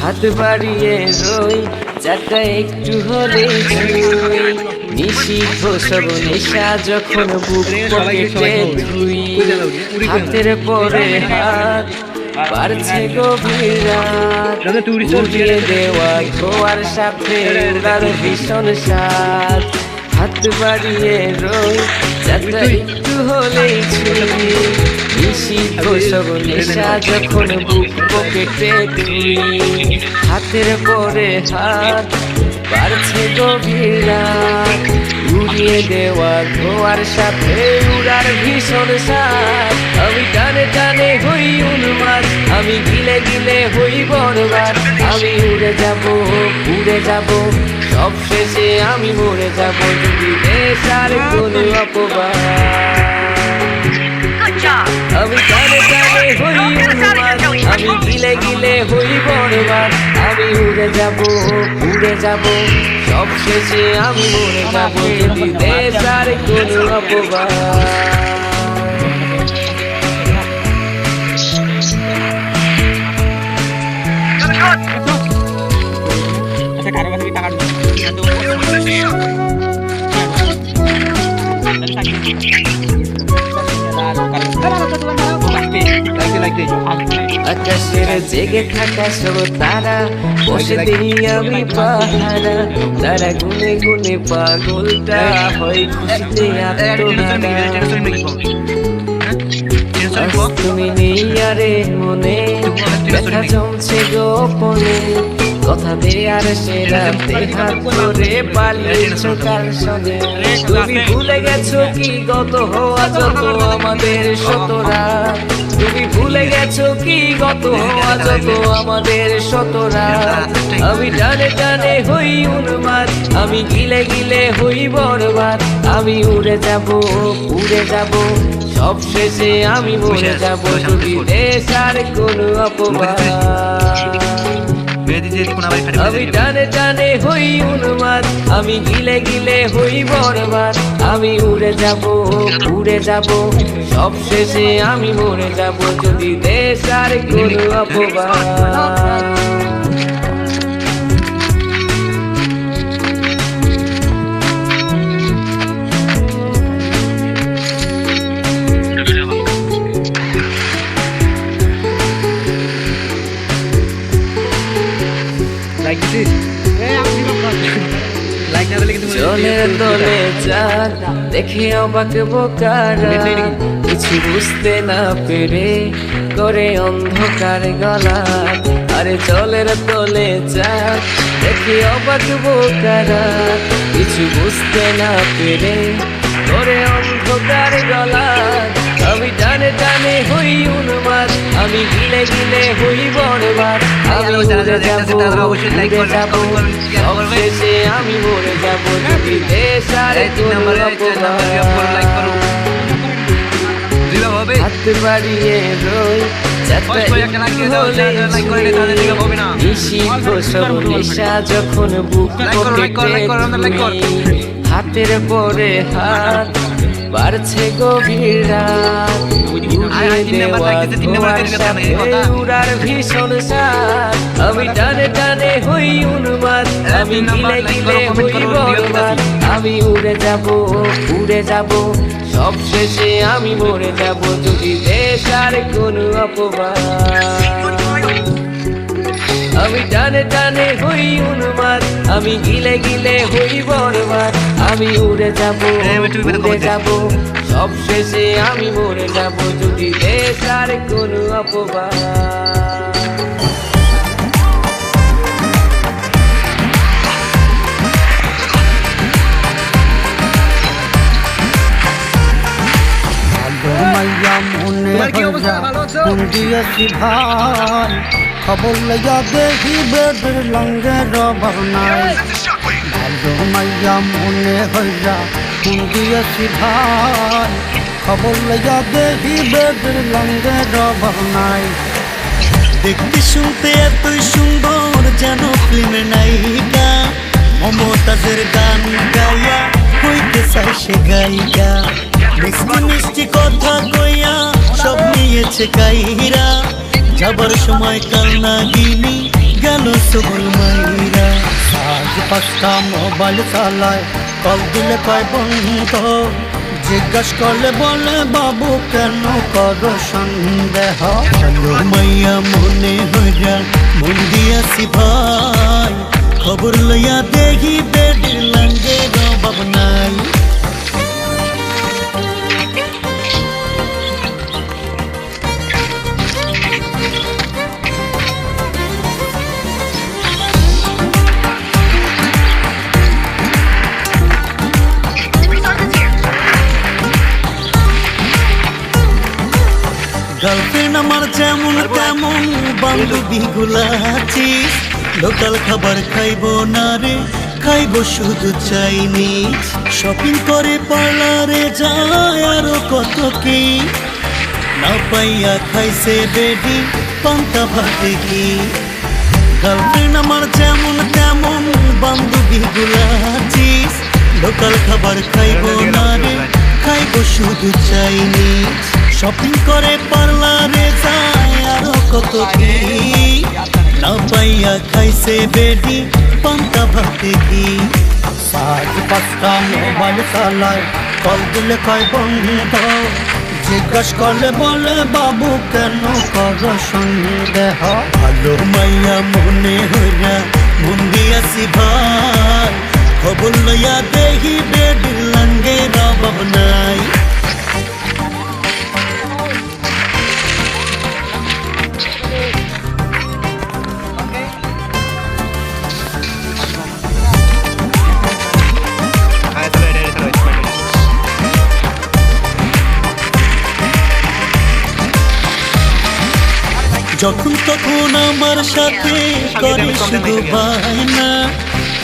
হাত বাড়িয়ে রই চারটা একটু হলে নিষিদ্ধ সব নেশা যখন বুক পকেটে ধুই। হাতের পরে হাত পারছে গভীর রাত। উড়িয়ে দেওয়া গোয়ার সাথে ভীষণ সাথ হাত বাড়িয়ে রই যাত্রা একটু হলেই ছুঁই। নিষিদ্ধ সব নেশা যখন বুক পকেটে তুই। হাতের পরে হাত বাড়ছে গভীর উড়িয়ে দেওয়া ধোয়ার সাথে উড়ার ভীষণ সাথ আমি টানে টানে হই উন্মাদ আমি গিলে গিলে হই বরবাদ। আমি উড়ে যাব উড়ে যাব সব শেষে আমি মরে যাব যদি দেশ আর কোনো অপবাদ। আমি টানে টানে হই উন্মাদ আমি গিলে গিলে হই বরবাদ আমি উড়ে যাব উড়ে যাব সব শেষে আমি মরে যাব যদি দেশ আর কোনো অপবাদ আচ্ছা কারও কাছে কি টাকা আকাশের জেগে থাকা সব তারা, বসে দিই আমি পাহারা। তারা গুনে গুনে পাগলটা হয় খুশিতে আত্মহারা তুমি নেই আরে মনে, ব্যথা জমছে গোপনে। কথা দেয়ার সে রাতে হাত ধরে পালিয়েছো কার সনে তুমি ভুলে গেছো কি গত হওয়া যত আমাদের শতরা তুমি ভুলে গেছো কি গত হওয়া যত আমাদের শতরা আমি টানে টানে হই উন্মাদ আমি গিলে গিলে হই বরবাদ আমি উড়ে যাব উড়ে যাব সব শেষে আমি মরে যাব যদি দেশ আর কোনো অপবাদ আমি টানে টানে হই উন্মাদ আমি গিলে গিলে হই বরবাদ। আমি উড়ে যাব উড়ে যাব সব শেষে আমি মরে যাব। যদি দেশ আর কোনো অপবাদ। না দিলে যার দেখে অবাক বোকারা কিছু বুঝতে না পেরে করে অন্ধকার গলা। আরে জলের তলে যার দেখে অবাক বোকারা কিছু বুঝতে না পেরে করে অন্ধকার গলা। আমি গিলে গিলে হই বরবাদ আমি উড়ে যাব উড়ে যাব। সব শেষে আমি মরে যাব যদি দেশ আর অপবাদ হাত বাড়িয়ে রই যখন বুক হাতের পরে হাত বাড়ছে গভীর রাত। উড়ার ভীষণ আমি টানে টানে হই উন্মাদ আমি গিলে গিলে হই বরবাদ আমি উড়ে যাব উড়ে যাব সব শেষে আমি মরে যাব। যদি দেশ আর কোনো অপবাদ। আমি টানে টানে হই উন্মাদ আমি গিলে গিলে হই বরবাদ আমি উড়ে যাব উড়ে যাব। সব শেষে আমি মরে যাব যদি দেশ আর কোনো অপবাদ। মাইয়া মনে দিয়েছি ভাই। খবর লইয়া দেখি বেদের লঙ্গে রবার নাই। ভালো মাইয়া মনে হইয়া কোন দিয়েছি ভাই। খবর লইয়া দেখি বেদের লঙ্গে রবার নাই। দেখতে শুনতে এতই সুন্দর যেন ফিল্মের নায়িকা। মমতাজের গান গাইয়া হইতে চাই সে গায়িকা। মিষ্টি মিষ্টি কথা কইয়া সব নিয়েছে কাইরা। যাবার সময় কাল নাগিনি গেল সবল মাইরা। আজ পাঁচটা মোবাইল চালায়, কল দিলে কয়, বন্ধ, জিজ্ঞাস করলে বলে, বাবু, কেন করো সন্দেহ? হ্যালো মাইয়া, মনে হইয়া মন দিয়াছি ভাই খবর লইয়া দেখি, বেডের লাঙ্গে রবাব নাই। বান্ধবী গুলাছিস লোকাল খাবার খাইবো না রে খাইবো শুধু চাইনিজ। শপিং করে পার্লারে যায় আরও কত কি? না পাইয়া খাইছে বেডি পান্তা ভাতে কি? গার্লফ্রেন্ড আমার যেমন তেমন বান্ধবী গুলাছিস লোকাল খাবার খাইব না রে খাইবো শুধু চাইনিজ। শপিং করে পার্লারে যায় কত কি? না পাইয়া খাইছে বেডি পান্তা ভাতে কি আজ পাঁচটা মোবাইল চালায় কল দিলে বন্ধ, জিজ্ঞাস করলে বলে, বাবু, কেন করো সন্দেহ? ভালো মাইয়া মনে হইয়া, মন দিয়াছি ভাই, খবর লইয়া দেখি যখন তখন আমার সাথে করে শুধু বায়না,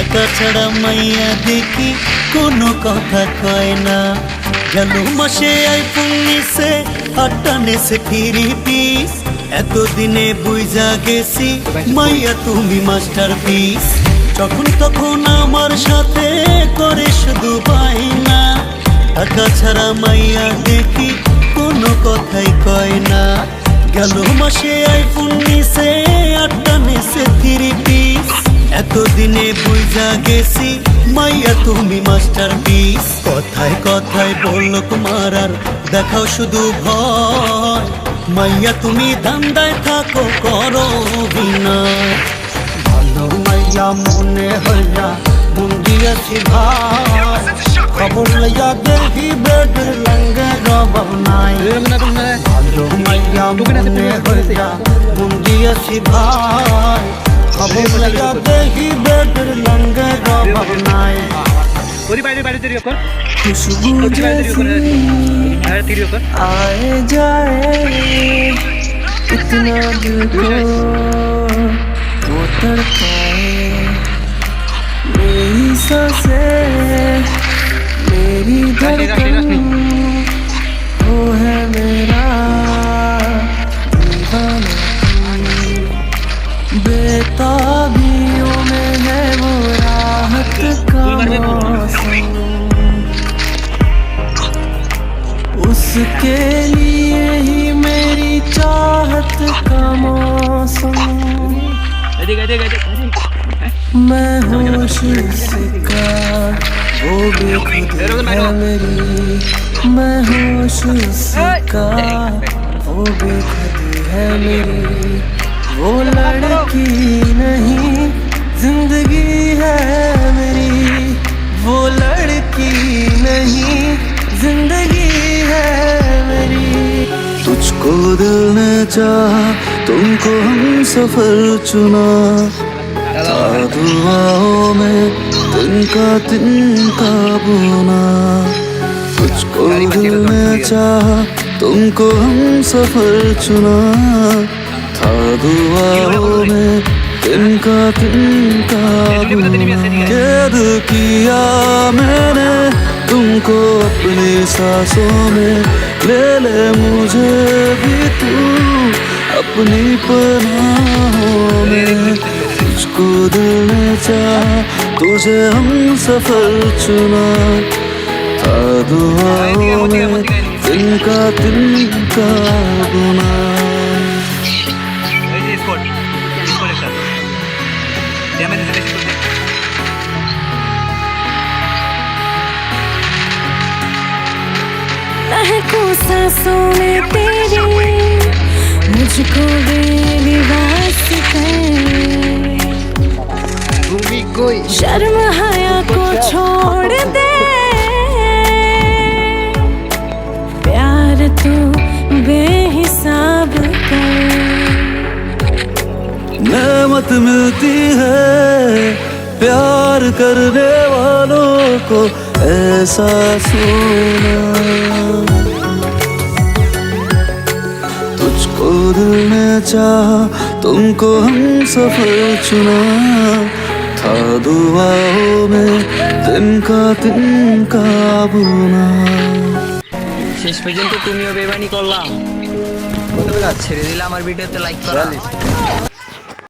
একা ছাড়া মাইয়া দেখি কোনো কথা কয় না। গেল মাসে আইফোন নিছে, আটটা নেছে ফিরি পিস। এতদিনে বুঝা গেছি, মাইয়া তুমি মাস্টার পিস। যখন তখন আমার সাথে করে শুধু বায়না, একা ছাড়া মাইয়া দেখি কোনো কথাই কয় না। গেল মাসে আইফোন নিছে, আটটা নিছে থ্রি পিস এতদিনে বুঝা গেছি, মাইয়া তুমি মাস্টার পিস কথায় কথায় বলল তোমার আর দেখাও শুধু ভয়। মাইয়া তুমি ধান্দায় থাকো, করো অভিনয়। ভালো মাইয়া মনে হইয়া মন দিয়েছি ভাই। খবর লইয়া দেখি বেডের লঙ্গে রবাব হইয়া মন দিয়েছি ভাই। খবর লাগা দেখি বেডের লঙ্গে রবাব নাই। বাইরে বাইরে তৈরি কর। उसके लिए ही मेरी चाहत का मौसम। मैं होश उसका वो भी खुद है मेरी। मैं होश उसका वो भी खुद है मेरी। वो लड़की नहीं, ज़िंदगी है मेरी। वो लड़की नहीं ज़िंदगी है मेरी। तुझको दिल ने चाहा तुमको हम सफ़र चुना। था दुआओं में तिनका तिनका बुना। तुझको दिल ने चाहा तुमको हम सफ़र चुना। था दुआओं में तिनका तिनका बुना कैद किया मैंने। तुमको अपनी सांसों में ले ले मुझे भी तू अपनी पनाहों में। तुझको दिल ने चाहा तुझे हम सफल चुना। था दुआओं में तिनका तिनका गुना। এই महकूं सांसों में तेरी मुझको मेरी वास्ते शर्म हया को छोड़ दे। प्यार तू बेहिसाब कर। नेमत मिलती है प्यार करने वालों को ऐसा सोना तुझको दिल ने चाहा तुमको हम सफर चुना था दुआओं में तिनका तिनका बुना শেষ পর্যন্ত তুমিও বেমানি করলাম ছেড়ে দিলে আমার ভিডিওতে লাইক করা